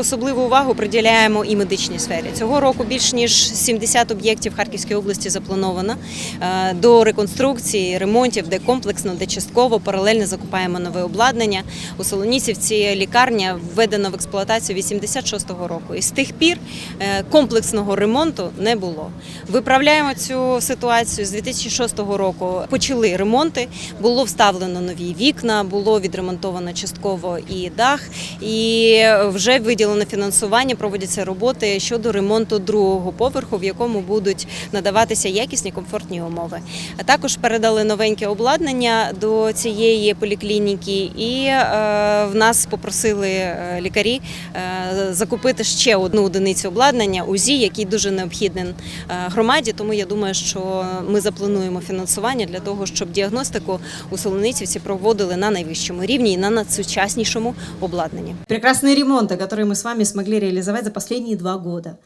особливу увагу приділяємо і медичній сфері. Цього року більш ніж 70 об'єктів Харківської області заплановано е, до реконструкції, ремонтів, де комплексно, де частково паралельно закупаємо нове обладнання. У Солонісівці лікарня введена в експлуатацію 86-го року. І з тих пір е, комплексного ремонту не було. Виправляємо цю ситуацію з 2006 року. Почали ремонти, було вставлено нові вікна, було відремонтовано частково і дах, і вже виділено фінансування. Проводяться роботи щодо ремонту другого поверху, в якому будуть надаватися якісні комфортні умови. А також передали новеньке обладнання до цієї поліклініки, і е, в нас попросили е, лікарі е, закупити ще одну одиницю обладнання УЗІ, який дуже необхідний е, громаді. Тому я думаю, що ми заплануємо фінансування для того, щоб діагностику у Солоницівці проводили на найвищому рівні і на надсучаснішому обладнанні. Прекрасные ремонты, которые мы с вами смогли реализовать за последние два года.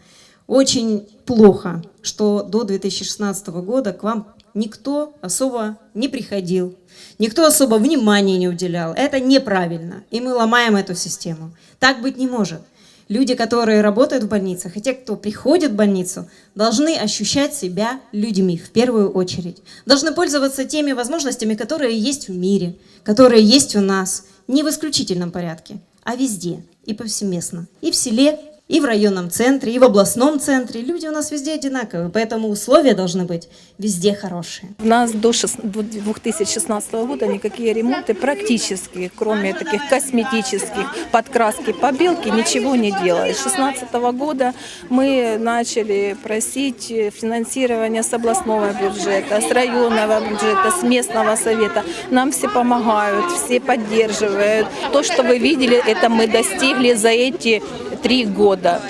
Очень плохо, что до 2016 года к вам никто особо не приходил, никто особо внимания не уделял. Это неправильно, и мы ломаем эту систему. Так быть не может. Люди, которые работают в больницах, и те, кто приходит в больницу, должны ощущать себя людьми в первую очередь. Должны пользоваться теми возможностями, которые есть в мире, которые есть у нас, не в исключительном порядке, а везде и повсеместно. И в селе, и в районном центре, и в областном центре. Люди у нас везде одинаковые, поэтому условия должны быть везде хорошие. У нас до шест- до 2016 года никакие ремонты практически, кроме таких косметических, подкраски, побелки, ничего не делали. С 2016 года мы начали просить финансирование с областного бюджета, с районного бюджета, с местного совета. Нам все помогают, все поддерживают. То, что вы видели, это мы достигли за эти три года.